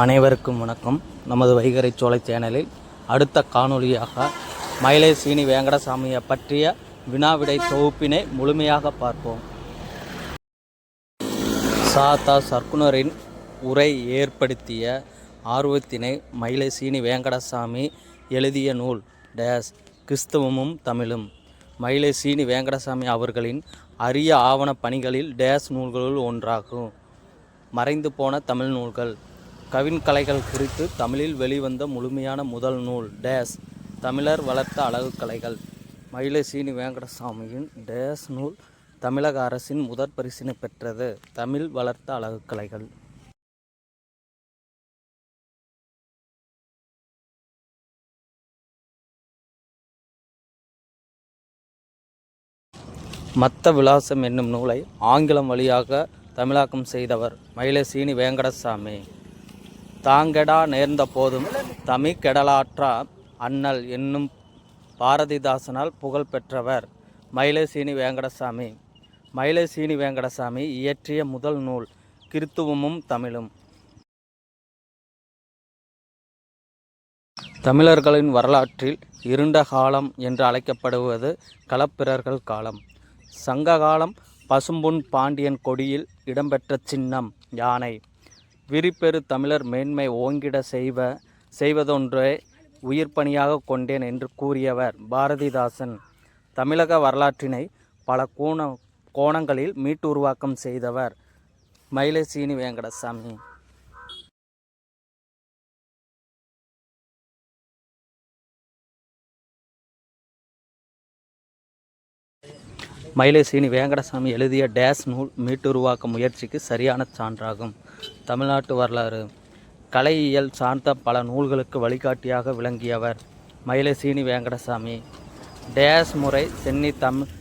அனைவருக்கும் வணக்கம். நமது வைகரை சோலை சேனலில் அடுத்த காணொளியாக மயிலை சீனி வேங்கடசாமியை பற்றிய வினாவிடை தொகுப்பினை முழுமையாக பார்ப்போம். சாத்தா சர்க்குனரின் உரை ஏற்படுத்திய ஆர்வத்தினை மயிலை சீனி வேங்கடசாமி எழுதிய நூல் டேஸ் கிறிஸ்தவமும் தமிழும். மயிலை சீனி வேங்கடசாமி அவர்களின் அரிய ஆவண பணிகளில் டேஸ் நூல்களுள் ஒன்றாகும். மறைந்து போன தமிழ் நூல்கள் கவின்கலைகள் குறித்து தமிழில் வெளிவந்த முழுமையான முதல் நூல் டேஸ் தமிழர் வளர்த்த அழகு கலைகள். மயிலை சீனி வேங்கடசாமியின் டேஸ் நூல் தமிழக அரசின் முதற் பரிசினை பெற்றது. தமிழ் வளர்த்த அழகு கலைகள். மத்த விலாசம் என்னும் நூலை ஆங்கிலம் வழியாக தமிழாக்கம் செய்தவர் மயிலை சீனி வேங்கடசாமி. தாங்கெடா நேர்ந்த போதும் தமிழ் கெடலாற்றா அண்ணல் என்னும் பாரதிதாசனால் புகழ் பெற்றவர் மயிலசீனி வேங்கடசாமி. மயிலசீனி வேங்கடசாமி இயற்றிய முதல் நூல் கிறித்துவமும் தமிழும். தமிழர்களின் வரலாற்றில் இருண்ட காலம் என்று அழைக்கப்படுவது களப்பிரர்கள் காலம். சங்க காலம் பசும்பொன் பாண்டியன் கொடியில் இடம்பெற்ற சின்னம் யானை. விரிப்பெரு தமிழர் மேன்மை ஓங்கிட செய்வ செய்வதொன்றே உயிர்ப்பணியாக கொண்டேன் என்று கூறியவர் பாரதிதாசன். தமிழக வரலாற்றினை பல கோண கோணங்களில் மீட்டுருவாக்கம் செய்தவர் மயிலசீனி வேங்கடசாமி. மயிலைசீனி வேங்கடசாமி எழுதிய டேஸ் நூல் மீட்டுருவாக்க முயற்சிக்கு சரியான சான்றாகும். தமிழ்நாட்டு வரலாறு. கலையியல் சார்ந்த பல நூல்களுக்கு வழிகாட்டியாக விளங்கியவர் மயிலசீனி வேங்கடசாமி. டேஸ் முறை சென்னை தமிழ்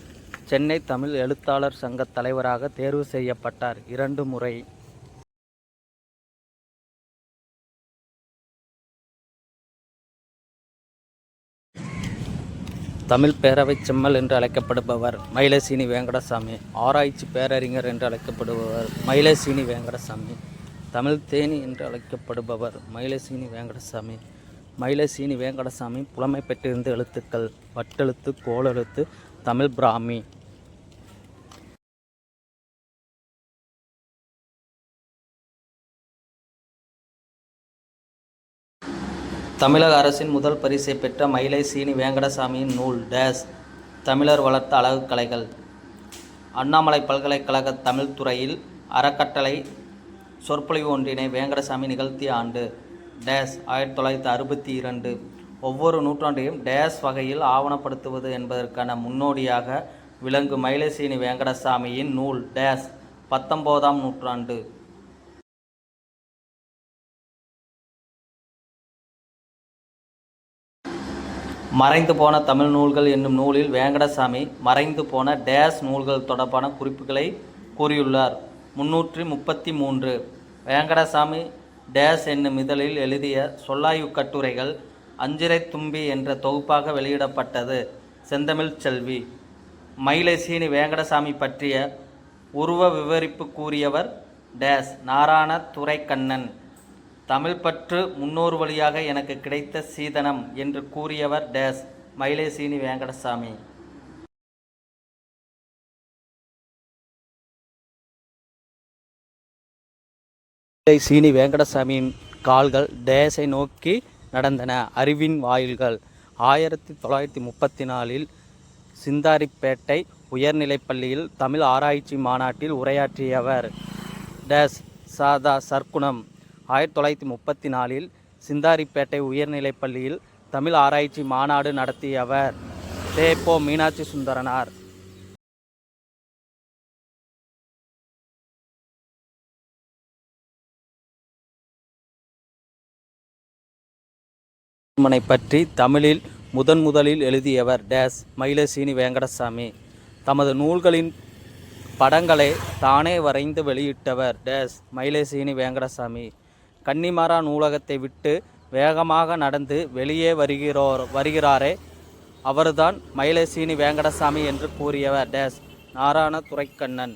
சென்னை தமிழ் எழுத்தாளர் சங்க தலைவராக தேர்வு செய்யப்பட்டார். இரண்டு முறை. தமிழ் பேரவைச் செம்மல் என்று அழைக்கப்படுபவர் மயிலசீனி வேங்கடசாமி. ஆராய்ச்சி பேரறிஞர் என்று அழைக்கப்படுபவர் மயிலசீனி வேங்கடசாமி. தமிழ் தேனி என்று அழைக்கப்படுபவர் மயிலசீனி வேங்கடசாமி. மயிலசீனி வேங்கடசாமி புலமை பெற்றிருந்த எழுத்துக்கள் வட்டெழுத்து கோளெழுத்து தமிழ் பிராமி. தமிழக அரசின் முதல் பரிசை பெற்ற மயிலை சீனி வேங்கடசாமியின் நூல் டேஸ் தமிழர் வளர்த்த அழகு கலைகள். அண்ணாமலை பல்கலைக்கழக தமிழ் துறையில் அறக்கட்டளை சொற்பொழிவு ஒன்றினை வேங்கடசாமி நிகழ்த்திய ஆண்டு டேஸ் ஆயிரத்தி தொள்ளாயிரத்தி அறுபத்தி இரண்டு. ஒவ்வொரு நூற்றாண்டையும் டேஸ் வகையில் ஆவணப்படுத்துவது என்பதற்கான முன்னோடியாக விளங்கும் மயிலசீனி வேங்கடசாமியின் நூல் டேஸ் பத்தொம்போதாம் நூற்றாண்டு. மறைந்து போன தமிழ் நூல்கள் என்னும் நூலில் வேங்கடசாமி மறைந்து போன டேஸ் நூல்கள் தொடர்பான குறிப்புகளை கூறியுள்ளார். முன்னூற்றி முப்பத்தி மூன்று. வேங்கடசாமி டேஸ் என்னும் இதழில் எழுதிய சொல்லாயு கட்டுரைகள் அஞ்சிரை தும்பி என்ற தொகுப்பாக வெளியிடப்பட்டது. செந்தமிழ் செல்வி. மயிலசீனி வேங்கடசாமி பற்றிய உருவ விவரிப்பு கூறியவர் டேஸ் நாராயண துரைக்கண்ணன். தமிழ் பற்று முன்னோர் வழியாக எனக்கு கிடைத்த சீதனம் என்று கூறியவர் டேஸ் மயிலேசீனி வேங்கடசாமி. சீனி வேங்கடசாமியின் கால்கள் டேஸை நோக்கி நடந்தன. அறிவின் வாயில்கள். ஆயிரத்தி தொள்ளாயிரத்தி முப்பத்தி நாலில் சிந்தாரிப்பேட்டை உயர்நிலைப்பள்ளியில் தமிழ் ஆராய்ச்சி மாநாட்டில் உரையாற்றியவர் டேஸ் சாதா சர்க்குணம். ஆயிரத்தி தொள்ளாயிரத்தி முப்பத்தி நாலில் சிந்தாரிப்பேட்டை உயர்நிலைப்பள்ளியில் தமிழ் ஆராய்ச்சி மாநாடு நடத்தியவர். தேப்போ மீனாட்சி சுந்தரனார். மனை பற்றி தமிழில் முதன் முதலில் எழுதியவர் டேஸ் மயிலசீனி வேங்கடசாமி. தமது நூல்களின் படங்களை தானே வரைந்து வெளியிட்டவர் டேஸ் மயிலசீனி வேங்கடசாமி. கன்னிமாரா நூலகத்தை விட்டு வேகமாக நடந்து வெளியே வருகிறோர் வருகிறாரே அவர்தான் மயிலசீனி வேங்கடசாமி என்று கூறியவர் டேஸ் நாராயண துரைக்கண்ணன்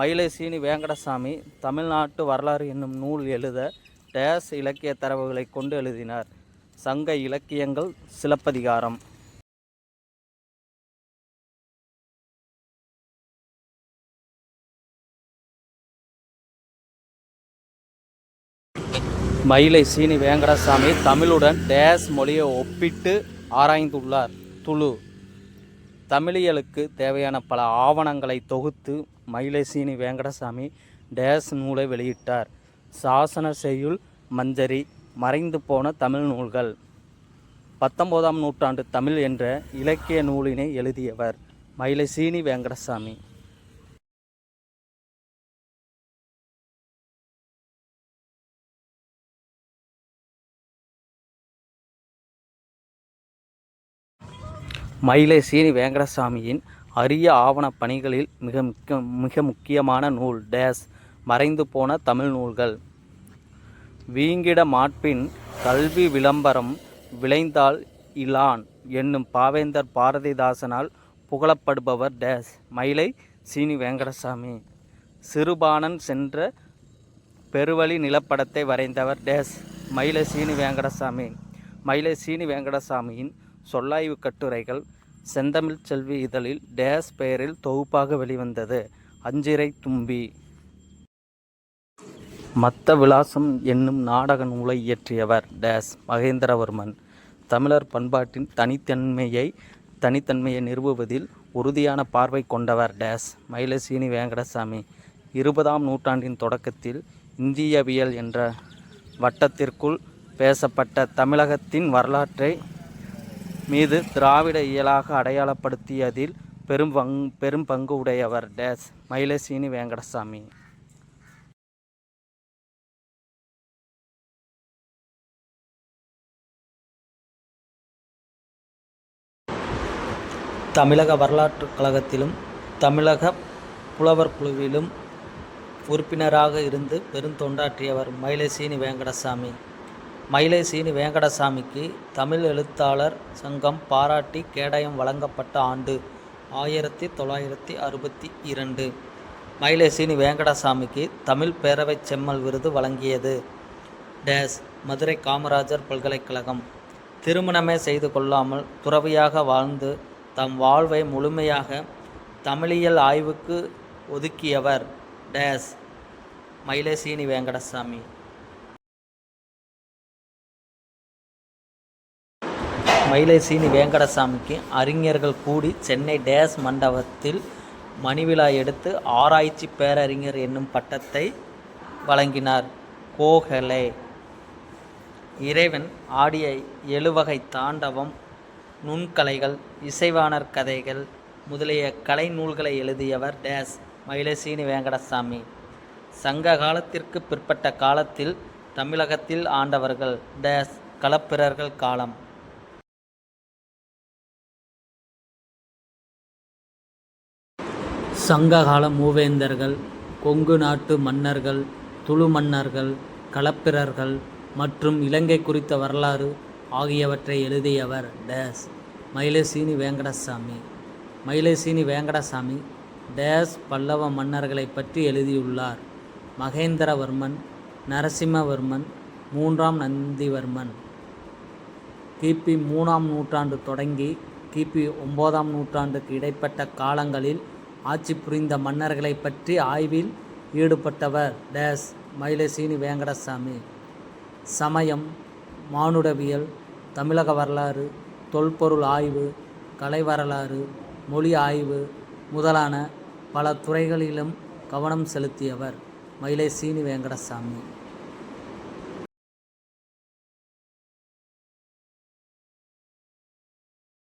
மயிலசீனி வேங்கடசாமி தமிழ்நாட்டு வரலாறு என்னும் நூல் எழுத டேஸ் இலக்கிய தரவுகளை கொண்டு எழுதினார். சங்க இலக்கியங்கள் சிலப்பதிகாரம். மயிலை சீனி வேங்கடசாமி தமிழுடன் டேஸ் மொழியை ஒப்பிட்டு ஆராய்ந்துள்ளார். துளு. தமிழியலுக்கு தேவையான பல ஆவணங்களை தொகுத்து மயிலை சீனி வேங்கடசாமி டேஸ் நூலை வெளியிட்டார். சாசன செய்யுள் மஞ்சரி மறைந்து போன தமிழ் நூல்கள். பத்தொம்போதாம் நூற்றாண்டு தமிழ் என்ற இலக்கிய நூலினை எழுதியவர் மயிலை சீனி வேங்கடசாமி. மயிலை சீனி வேங்கடசாமியின் அரிய ஆவணப் பணிகளில் மிக முக்கிய மிக முக்கியமான நூல் டேஸ் மறைந்து போன தமிழ் நூல்கள். வீங்கிட மாட்பின் கல்வி விளம்பரம் விளைந்தால் இலான் என்னும் பாவேந்தர் பாரதிதாசனால் புகழப்படுபவர் டேஸ். மயிலை சீனி வேங்கடசாமி. சிறுபாணன் சென்ற பெருவழி நிலப்படத்தை வரைந்தவர் டேஸ். மயிலை சீனி வேங்கடசாமி. மயிலை சீனி வேங்கடசாமியின் சொல்லாய்வு கட்டுரைகள் செந்தமிழ் செல்வி இதழில் டேஸ் பெயரில் தொகுப்பாக வெளிவந்தது. அஞ்சிரை தும்பி. மத்த விலாசம் என்னும் நாடக நூலை இயற்றியவர் டேஸ் மகேந்திரவர்மன். தமிழர் பண்பாட்டின் தனித்தன்மையை தனித்தன்மையை நிறுவுவதில் உறுதியான பார்வை கொண்டவர் டேஸ் மயிலசீனி வேங்கடசாமி. இருபதாம் நூற்றாண்டின் தொடக்கத்தில் இந்தியவியல் என்ற வட்டத்திற்குள் பேசப்பட்ட தமிழகத்தின் வரலாற்றை மீது திராவிட இயலாக அடையாளப்படுத்தியதில் பெரும் பங் பெரும் பங்கு உடையவர் டேஸ் மயிலசீனி வேங்கடசாமி. தமிழக வரலாற்றுக் கழகத்திலும் தமிழக புலவர் குழுவிலும் உறுப்பினராக இருந்து பெருந்தொண்டாற்றியவர் மயிலசீனி வேங்கடசாமி. மயிலைசீனி வேங்கடசாமிக்கு தமிழ் எழுத்தாளர் சங்கம் பாராட்டி கேடயம் வழங்கப்பட்ட ஆண்டு ஆயிரத்தி தொள்ளாயிரத்தி அறுபத்தி இரண்டு. மயிலசீனி வேங்கடசாமிக்கு தமிழ் பேரவைச் செம்மல் விருது வழங்கியது. டேஸ் மதுரை காமராஜர் பல்கலைக்கழகம். திருமணமே செய்து கொள்ளாமல் துறவியாக வாழ்ந்து தம் வாழ்வை முழுமையாக தமிழியல் ஆய்வுக்கு ஒதுக்கியவர் டேஸ் மயிலசீனி வெங்கடசாமி. வேங்கடசாமி வெங்கடசாமிக்கு வேங்கடசாமிக்கு அறிஞர்கள் கூடி சென்னை டேஸ் மண்டபத்தில் மணிவிழா எடுத்து ஆராய்ச்சி பேரறிஞர் என்னும் பட்டத்தை வழங்கினார். கோகலே. இறைவன் ஆடிய எழுவகை தாண்டவம் நுண்கலைகள் இசைவாணர் கதைகள் முதலிய கலை நூல்களை எழுதியவர் டேஸ் மயிலசீனி வேங்கடசாமி சங்க காலத்திற்கு பிற்பட்ட காலத்தில் தமிழகத்தில் ஆண்டவர்கள் டேஸ் களப்பிரர்கள் காலம். சங்ககால மூவேந்தர்கள் கொங்கு நாட்டு மன்னர்கள் துளு மன்னர்கள் களப்பிரர்கள் மற்றும் இலங்கை குறித்த வரலாறு ஆகியவற்றை எழுதியவர் டேஸ். மயிலசீனி வேங்கடசாமி. மயிலசீனி வேங்கடசாமி டேஸ் பல்லவ மன்னர்களை பற்றி எழுதியுள்ளார். மகேந்திரவர்மன் நரசிம்மவர்மன் மூன்றாம் நந்திவர்மன். கிபி மூணாம் நூற்றாண்டு தொடங்கி கிபி ஒன்பதாம் நூற்றாண்டுக்கு இடைப்பட்ட காலங்களில் ஆட்சி புரிந்த மன்னர்களை பற்றி ஆய்வில் ஈடுபட்டவர் டேஸ் மயிலசீனி வேங்கடசாமி. சமயம் மானுடவியல் தமிழக வரலாறு தொல்பொருள் ஆய்வு கலை வரலாறு மொழி ஆய்வு முதலான பல துறைகளிலும் கவனம் செலுத்தியவர் மயிலை சீனி வேங்கடசாமி.